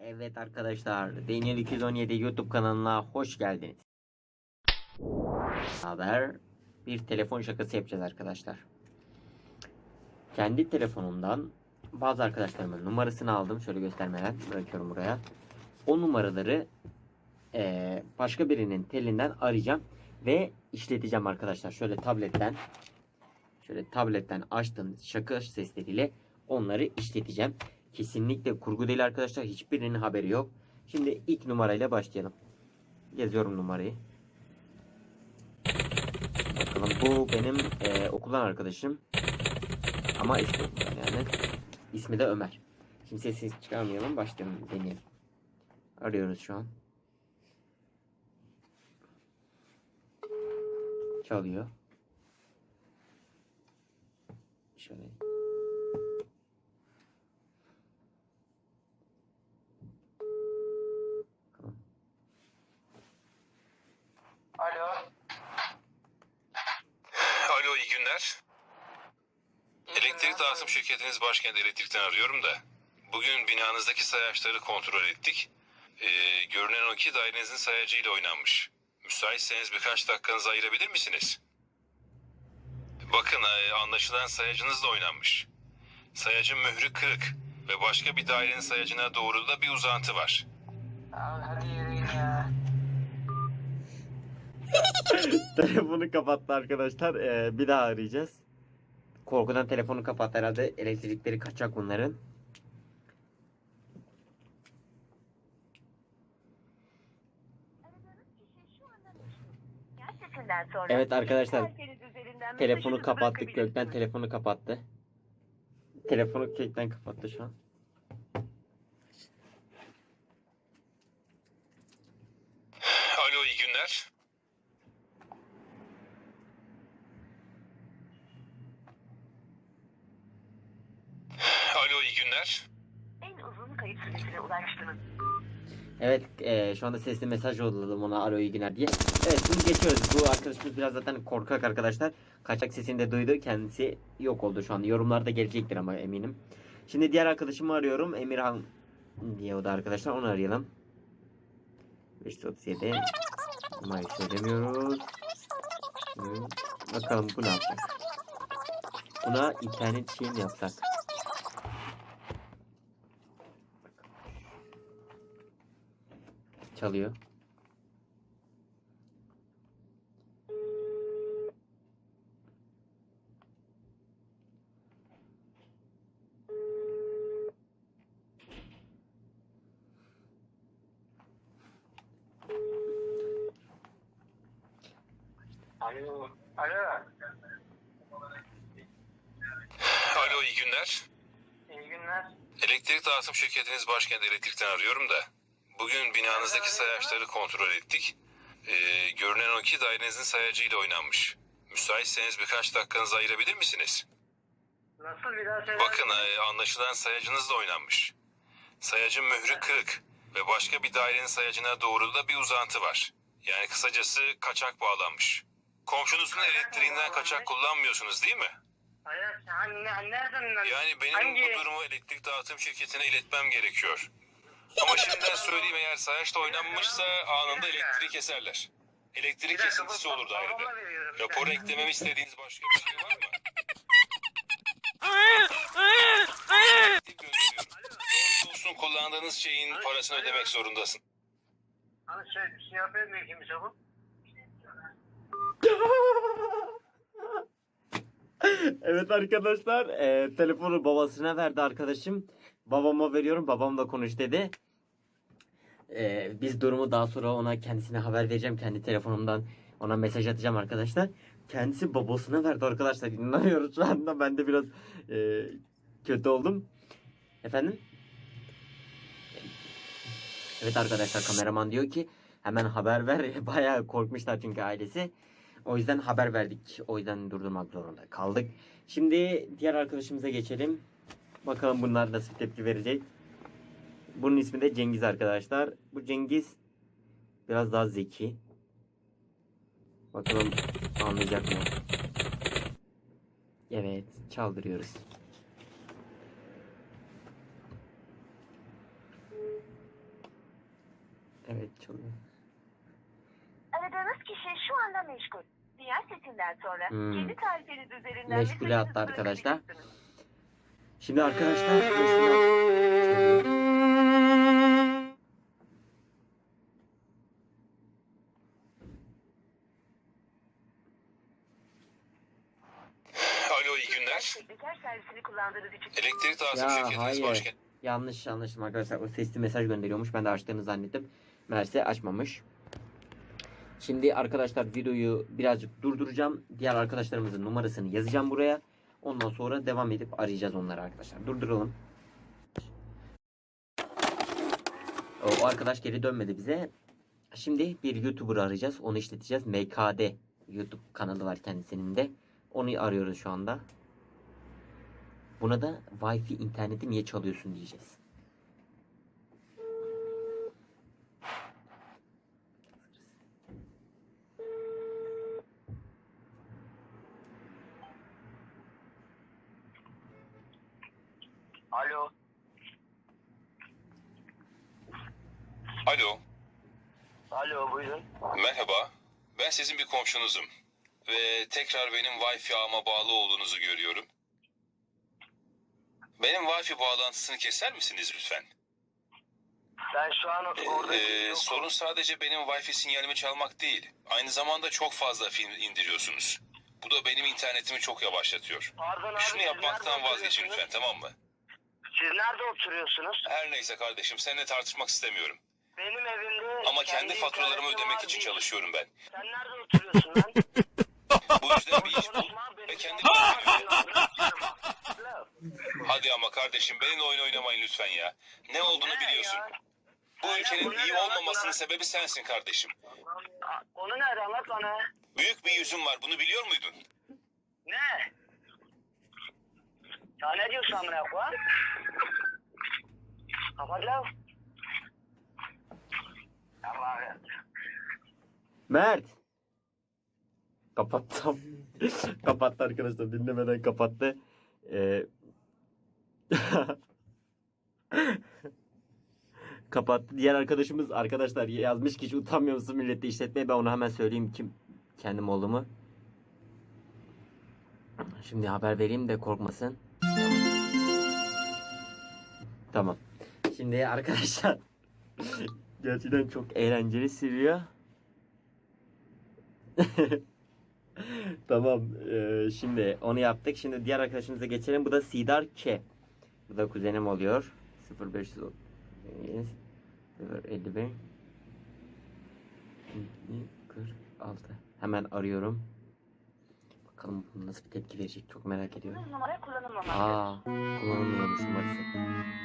Evet arkadaşlar, Daniel 217 YouTube kanalına hoş geldiniz. Haber bir telefon şakası yapacağız arkadaşlar. Kendi telefonumdan bazı arkadaşlarımın numarasını aldım. Şöyle göstermeden bırakıyorum buraya. O numaraları eee, başka birinin telinden arayacağım ve işleteceğim arkadaşlar. Şöyle tabletten şöyle tabletten açtığım şaka sesleriyle onları işleteceğim. Kesinlikle kurgu değil arkadaşlar. Hiçbirinin haberi yok. Şimdi ilk numarayla başlayalım. Yazıyorum numarayı. Bakalım bu benim eee, okuldan arkadaşım. Ama ismi yani. İsmi de Ömer. Şimdi sesini çıkarmayalım. Başlayalım. Deneyelim. Arıyoruz şu an. Çalıyor. Şöyle. Bakalım. Alo. Alo iyi günler. Elektrik dağıtım şirketiniz Başkent Elektrik'ten arıyorum da. Bugün binanızdaki sayaçları kontrol ettik. Ee, görünen o ki dairenizin sayacıyla oynanmış. Müsaitseniz birkaç dakikanızı ayırabilir misiniz? Bakın e, anlaşılan sayacınızla oynanmış. Sayacın mührü kırık ve başka bir dairenin sayacına doğru da bir uzantı var. Abi hadi yürüyün ya. Telefonu kapattı arkadaşlar. Ee, bir daha arayacağız. Korkudan telefonu kapattı herhalde. Elektrikleri kaçacak bunların. Sonra Evet arkadaşlar, Telefonu kapattık. Gökten telefonu kapattı. Telefonu kökten kapattı şu an. Alo iyi günler. Günler. En uzun kayıt süresine ulaştınız. Evet eee, şu anda sesli mesaj yolladım ona alo iyi günler diye. Evet bunu geçiyoruz. Bu arkadaşımız biraz zaten korkak arkadaşlar. Kaçak sesini de duydu. Kendisi yok oldu şu anda. Yorumlarda gelecektir ama eminim. Şimdi diğer arkadaşımı arıyorum. Emirhan diye o da arkadaşlar. Onu arayalım. 537 Numarayı söylemiyoruz. Hı, Bakalım bu ne yapacak? Buna internet şey mi yapsak? Çalıyor. Alo. Alo. Alo iyi günler. İyi günler. Elektrik dağıtım şirketiniz Başkent Elektrik'ten arıyorum da. Bugün binanızdaki sayaçları kontrol ettik. Ee, görünen o ki dairenizin sayacıyla oynanmış. Müsaitseniz birkaç dakikanızı ayırabilir misiniz? Nasıl bir daha söyler Bakın misin? e, anlaşılan sayacınızla oynanmış. Sayacın mührü kırık ve başka bir dairenin sayacına doğru da bir uzantı var. Yani kısacası kaçak bağlanmış. Komşunuzun elektriğinden kaçak kullanmıyorsunuz değil mi? Hayır. Hani, hani nereden? Yani benim Hangi? bu durumu elektrik dağıtım şirketine iletmem gerekiyor. Ama şimdiden söyleyeyim eğer sayaçta oynanmışsa anında elektriği keserler. Elektrik dakika, kesintisi bu- olur dairede. babamla veriyorum. Bir Rapor dakika. eklememi istediğiniz başka bir şey var mı? Gönderiyorum. Doğrusu olsun kullandığınız şeyin parasını ödemek zorundasın. Hani şey, bir şey yapayım mı kimse bu? evet arkadaşlar eee, telefonu babasına verdi arkadaşım. Babama veriyorum babam da konuş dedi. Eee, biz durumu daha sonra ona kendisine haber vereceğim kendi telefonumdan. Ona mesaj atacağım arkadaşlar. Kendisi babasına verdi arkadaşlar. İnanamıyorum şu anda ben de biraz eee, kötü oldum. Efendim? Evet arkadaşlar kameraman diyor ki hemen haber ver. Bayağı korkmuşlar çünkü ailesi. O yüzden haber verdik. O yüzden durdurmak zorunda kaldık. Şimdi diğer arkadaşımıza geçelim. Bakalım bunlar nasıl tepki verecek. Bunun ismi de Cengiz arkadaşlar. Bu Cengiz biraz daha zeki. Bakalım anlayacak mı? Evet çaldırıyoruz. Evet çalıyor. Aradığınız kişi şu anda meşgul. Diğer sesinden sonra Hmm. kendi tarifiniz üzerinden Meşgule mesajınızı attı arkadaşlar. bırakabilirsiniz. Şimdi arkadaşlar. Alo iyi günler. Tekniker servisini kullandığınız için Elektrik dağıtım Ya, şirketiniz hayır. başkent. Yanlış anlaşılma arkadaşlar. O sesli mesaj gönderiyormuş. Ben de açtığını zannettim. Meğerse açmamış. Şimdi arkadaşlar videoyu birazcık durduracağım. Diğer arkadaşlarımızın numarasını yazacağım buraya. Ondan sonra devam edip arayacağız onları arkadaşlar. Durduralım. O, arkadaş geri dönmedi bize. Şimdi bir YouTuber arayacağız. Onu işleteceğiz. MKD YouTube kanalı var kendisinin de. Onu arıyoruz şu anda. Buna da Wi-Fi interneti niye çalıyorsun diyeceğiz. Alo. Alo. Alo buyurun. Merhaba. Ben sizin bir komşunuzum. Ve tekrar benim Wi-Fi ağıma bağlı olduğunuzu görüyorum. Benim Wi-Fi bağlantısını keser misiniz lütfen? Ben şu an orada Ee, sorun sadece benim Wi-Fi sinyalimi çalmak değil. Aynı zamanda çok fazla film indiriyorsunuz. Bu da benim internetimi çok yavaşlatıyor. Pardon abi. Şunu siz yapmaktan nerede vazgeçin oturuyorsunuz? lütfen tamam mı? Siz nerede oturuyorsunuz? Her neyse kardeşim seninle tartışmak istemiyorum. Benim evimde... Ama kendi faturalarımı ödemek için çalışıyorum ben. Sen nerede oturuyorsun lan? Bu yüzden bir iş bul. Ve kendi... Hadi ama kardeşim benimle oyun oynamayın lütfen ya. Ne olduğunu Ne biliyorsun. ya? Bu ülkenin iyi olmamasının sebebi sensin kardeşim. Onu nerede anlat bana. Büyük bir yüzün var bunu biliyor muydun? Ne? Ya ne diyorsun amına koyayım? Kapat lan. Mert. Kapattım. kapattı arkadaşlar. Dinlemeden kapattı. Ee... kapattı. Diğer arkadaşımız arkadaşlar yazmış ki hiç utanmıyor musun millette işletmeye? Ben ona hemen söyleyeyim kim kendim olduğumu. Şimdi haber vereyim de korkmasın. Tamam. Şimdi arkadaşlar gerçekten çok eğlenceli sürüyor. tamam. eee, şimdi onu yaptık. Şimdi diğer arkadaşımıza geçelim. Bu da Sidar K. Bu da kuzenim oluyor. 0550 51 46 Hemen arıyorum. Bakalım bu nasıl bir tepki verecek. Çok merak ediyorum. Numara kullanılmamaktadır. Aa, kullanılmıyormuş numarası.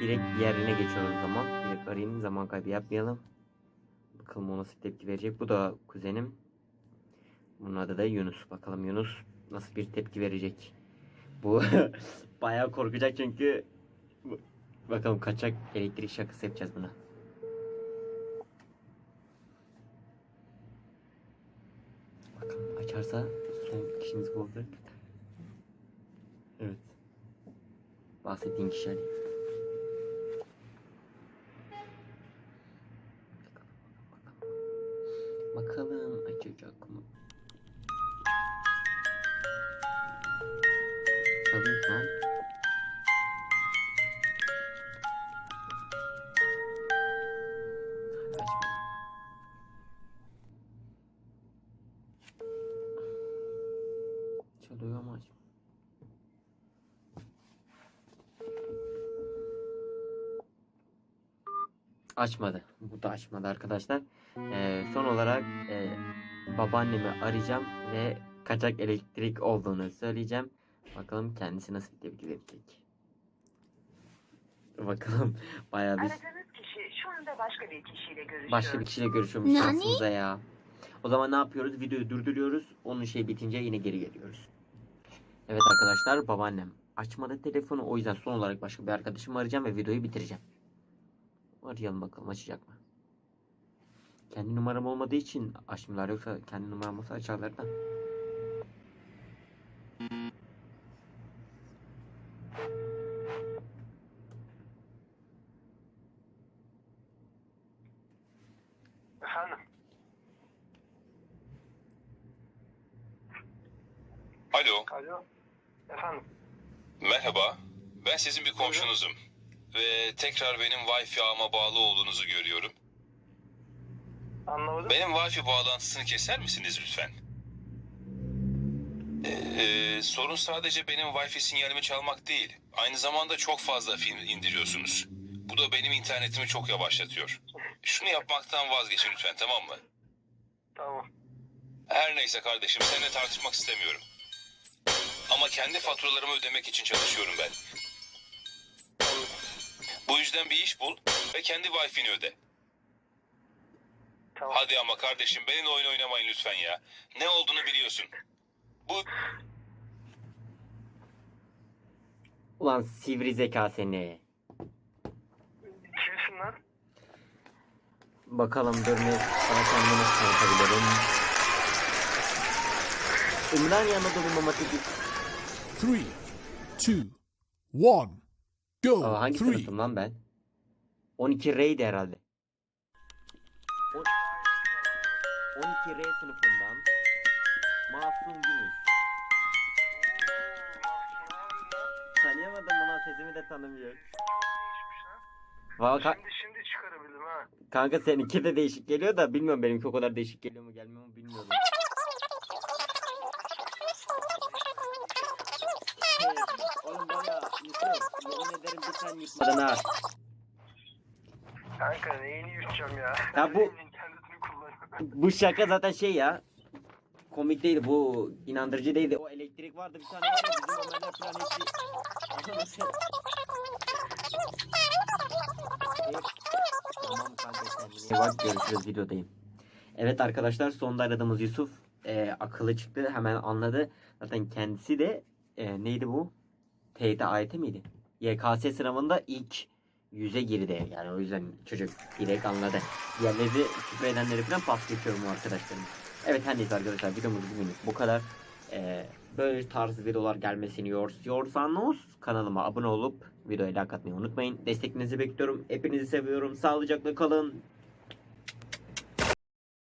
Direkt diğerine geçiyorum o zaman. Direkt arayayım. Zaman kaybı yapmayalım. Bakalım o nasıl tepki verecek. Bu da kuzenim. Bunun adı da Yunus. Bakalım Yunus nasıl bir tepki verecek. Bu bayağı korkacak çünkü bakalım kaçak elektrik şakası yapacağız buna. Bakalım açarsa son kişimiz bu olacak. Evet. Bahsettiğin kişi Ali. Açacak mı? Çalıyor şu an. Çalıyor ama açmıyor. Açmadı. Bu da açmadı arkadaşlar. Ee, son olarak e, babaannemi arayacağım ve kaçak elektrik olduğunu söyleyeceğim. Bakalım kendisi nasıl bir tepki verecek. Bakalım bayağı bir Aradığınız kişi şu anda başka bir kişiyle görüşüyor. başka bir kişiyle görüşüyormuş şansımıza ya. O zaman ne yapıyoruz? Videoyu durduruyoruz. Onun şey bitince yine geri geliyoruz. Evet arkadaşlar babaannem açmadı telefonu. O yüzden son olarak başka bir arkadaşımı arayacağım ve videoyu bitireceğim. Arayalım bakalım açacak mı? Kendi numaram olmadığı için açmıyorlar. Yoksa kendi numaram olsa açarlar da. Efendim? Alo, Alo. Efendim? merhaba. Ben sizin bir komşunuzum. Ve tekrar benim Wi-Fi ağıma bağlı olduğunuzu görüyorum. Anlamadım. Benim Wi-Fi bağlantısını keser misiniz lütfen? Ee, sorun sadece benim Wi-Fi sinyalimi çalmak değil. Aynı zamanda çok fazla film indiriyorsunuz. Bu da benim internetimi çok yavaşlatıyor. Şunu yapmaktan vazgeçin lütfen tamam mı? Tamam. Her neyse kardeşim seninle tartışmak istemiyorum. Ama kendi faturalarımı ödemek için çalışıyorum ben. Bu yüzden bir iş bul ve kendi Wi-Fi'ni öde. Tamam. Hadi ama kardeşim benimle oyun oynamayın lütfen ya. Ne olduğunu biliyorsun. Bu Ulan sivri zeka seni. Kimsin lan? Bakalım dur ne sana kendimi nasıl tanıtabilirim. Ümraniye Anadolu Mamatiki Three, two, one, go. Aa, hangi Three, sınıfım lan ben? 12 R'ydi herhalde. 12 R sınıfından Masum Gümüş. Tanıyamadım ulan sesimi de tanımıyor. Valla ka- Şimdi şimdi çıkarabildim ha. kanka seninki de değişik geliyor da bilmiyorum benimki o kadar değişik geliyor mu gelmiyor mu bilmiyorum. Hey, oğlum bana Yusuf yemin ederim bir sen yıkmadın ha. Kanka neyini yutacağım ya? Ya bu-. Bu şaka zaten şey ya. Komik değil bu inandırıcı değildi. O elektrik vardı bir tane var ya bizim Ömerler falan hepsi. Evet. Tamam kanka kendine iyi bak görüşürüz videodayım. Evet arkadaşlar sonunda aradığımız Yusuf e, akıllı çıktı hemen anladı. Zaten kendisi de e, neydi bu? TYT AYT miydi? YKS sınavında ilk yüze girdi. Yani o yüzden çocuk direkt anladı. Diğerleri küfür edenleri falan pas geçiyorum o arkadaşlarım. Evet her neyse arkadaşlar videomuz bugünlük bu kadar. Ee, böyle tarz videolar gelmesini istiyorsanız kanalıma abone olup videoya like atmayı unutmayın. Desteklerinizi bekliyorum. Hepinizi seviyorum. Sağlıcakla kalın.